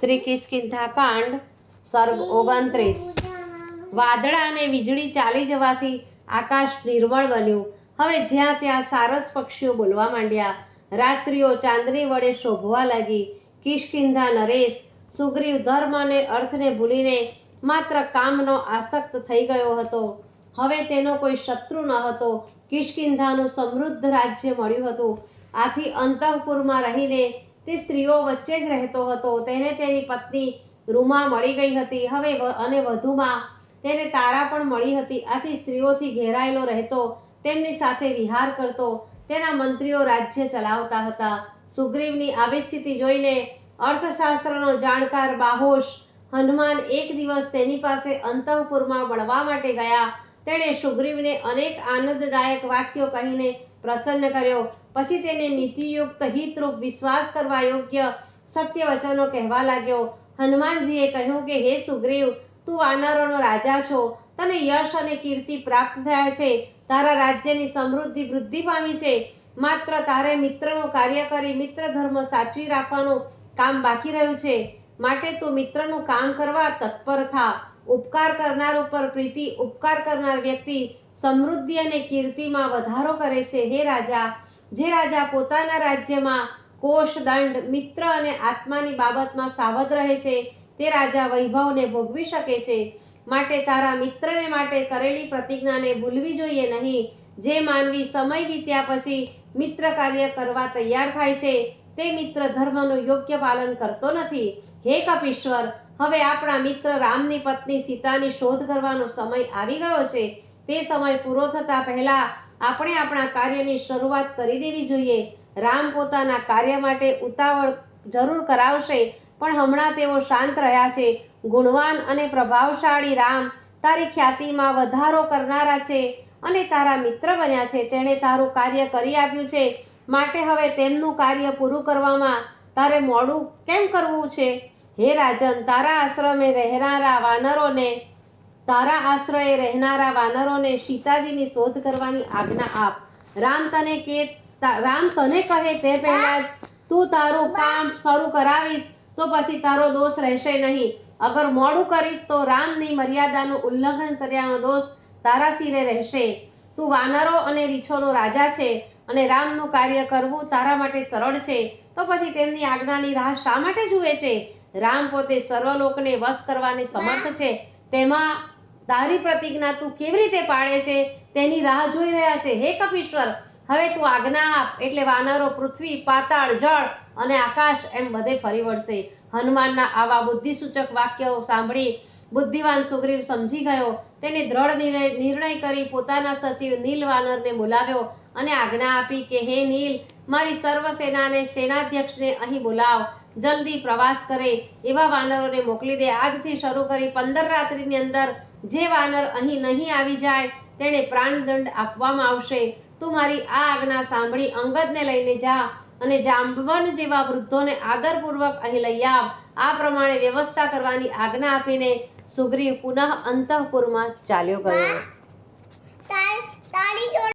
શ્રી કિસ્કિંધા કાંડ સર્ગ ઓગણત્રીસ. વાદળા અને વીજળી ચાલી જવાથી આકાશ નિર્મળ બન્યું. હવે જ્યાં ત્યાં સારસ પક્ષીઓ બોલવા માંડ્યા. રાત્રિઓ ચાંદની વડે શોભવા લાગી. કિષ્કિંધા નરેશ સુગ્રીવ ધર્મ અને અર્થને ભૂલીને માત્ર કામનો આસક્ત થઈ ગયો હતો. હવે તેનો કોઈ શત્રુ ન હતો. કિષ્કિંધાનું સમૃદ્ધ રાજ્ય મળ્યું હતું. આથી અંતઃપુરમાં રહીને તે સ્ત્રીઓ વચ્ચે જ રહેતો હતો. તેને તેની પત્ની રૂમા મળી ગઈ હતી. હવે અને વધુમાં તેને તારા પણ મળી હતી. આથી સ્ત્રીઓથી ઘેરાયેલો રહેતો, તેમની સાથે વિહાર કરતો, તેના મંત્રીઓ રાજ્ય ચલાવતા હતા. સુગ્રીવની આવી સ્થિતિ જોઈને અર્થશાસ્ત્રનો જાણકાર બાહોશ હનુમાન એક દિવસ તેની પાસે અંતઃપુરમાં મળવા માટે ગયા. તેણે સુગ્રીવને અનેક આનંદદાયક વાક્યો કહીને પ્રસન્ન કર્યો. પછી તેને નીતિયુક્ત હિતરૂપ વિશ્વાસ કરવા યોગ્ય સત્ય વચનો કહેવા લાગ્યો. હનુમાનજીએ કહ્યું કે, હે સુગ્રીવ, તું વાનરોનો રાજા છો. તને યશ અને કીર્તિ પ્રાપ્ત થયા છે. તારા રાજ્યની સમૃદ્ધિ વૃદ્ધિ પામી છે. માત્ર તારે મિત્રનું કાર્ય કરી મિત્ર ધર્મ સાચવી રાખવાનું કામ બાકી રહ્યું છે. માટે તું મિત્રનું કામ કરવા તત્પર થા. ઉપકાર કરનાર ઉપર પ્રીતિ, ઉપકાર કરનાર વ્યક્તિ સમૃદ્ધિ અને કીર્તિમાં વધારો કરે છે. હે રાજા, જે રાજા પોતાના રાજ્યમાં કોષ, દંડ, મિત્ર અને આત્માની બાબતમાં સાવધ રહે છે, તે રાજા વૈભવને ભોગવી શકે છે. માટે તારા મિત્રને માટે કરેલી પ્રતિજ્ઞાને ભૂલવી જોઈએ નહીં. જે માનવી સમય વીત્યા પછી મિત્ર કાર્ય કરવા તૈયાર થાય છે, તે મિત્ર ધર્મનું યોગ્ય પાલન કરતો નથી. હે કપીશ્વર, હવે આપણા મિત્ર રામની પત્ની સીતાની શોધ કરવાનો સમય આવી ગયો છે. તે સમય પૂરો થતાં પહેલા આપણે આપણા કાર્યની શરૂઆત કરી દેવી જોઈએ. રામ પોતાના કાર્ય માટે ઉતાવળ જરૂર કરાવશે, પણ હમણાં તેઓ શાંત રહ્યા છે. ગુણવાન અને પ્રભાવશાળી રામ તારી ખ્યાતિમાં વધારો કરનારા છે અને તારા મિત્ર બન્યા છે. તેણે તારું કાર્ય કરી આપ્યું છે. માટે હવે તેમનું કાર્ય પૂરું કરવામાં તારે મોડું કેમ કરવું છે? હે રાજન, તારા આશ્રમે રહેનારા વાનરોને તારા આશ્રયે રહેનારા વાનરોને સીતાજીની શોધ કરવાની આજ્ઞા આપ. રામ તને કે રામ તને કહે તે પહેલા જ, તું તારું કામ શરૂ કરાવીશ, તો પછી તારો દોષ રહેશે નહીં. અગર મોડું કરીશ, તો રામની મર્યાદાનું ઉલ્લંઘન કર્યાનો દોષ તારા શિરે રહેશે. તું વાનરો અને રીછોનો રાજા છે અને રામનું કાર્ય કરવું તારા માટે સરળ છે, તો પછી તેમની આજ્ઞાની રાહ શા માટે જુએ છે? રામ પોતે સર્વલોકને વશ કરવાની સમર્થ છે. તેમાં તારી પ્રતિજ્ઞા તું કેવી રીતે પાડે છે તેની રાહ જોઈ રહ્યા છે. હે કપીશ્વર, હવે તું આજ્ઞા આપ. એટલે વાનરો પૃથ્વી, પાતાળ, જળ અને આકાશ એમ બધે ફરી વળશે. હનુમાનના આવા બુદ્ધિસૂચક વાક્યો સાંભળી બુદ્ધિવાન સુગ્રીવ સમજી ગયો. તેને દ્રઢ નિર્ણય કરી પોતાના સચિવ નીલ વાનરને બોલાવ્યો. અને આજ્ઞા આપી કે, હે નીલ, મારી સર્વ સેનાને, સેનાધ્યક્ષને અહીં બોલાવ. જલ્દી પ્રવાસ કરે. એવા વાનરોને મોકલી દે. આજથી શરૂ કરી પંદર રાત્રિની અંદર જે વાનર અહીં નહીં આવી જાય તેને પ્રાણદંડ આપવામાં આવશે. તું મારી આ આજ્ઞા સાંભળી, અંગદને લઈને જા અને જાંબવન જેવા વૃદ્ધોને આદરપૂર્વક અહીં લઈ આવ. આ પ્રમાણે વ્યવસ્થા કરવાની આજ્ઞા આપીને સુગ્રીવ પુનઃ અંતઃપુરમાં ચાલ્યો ગયો.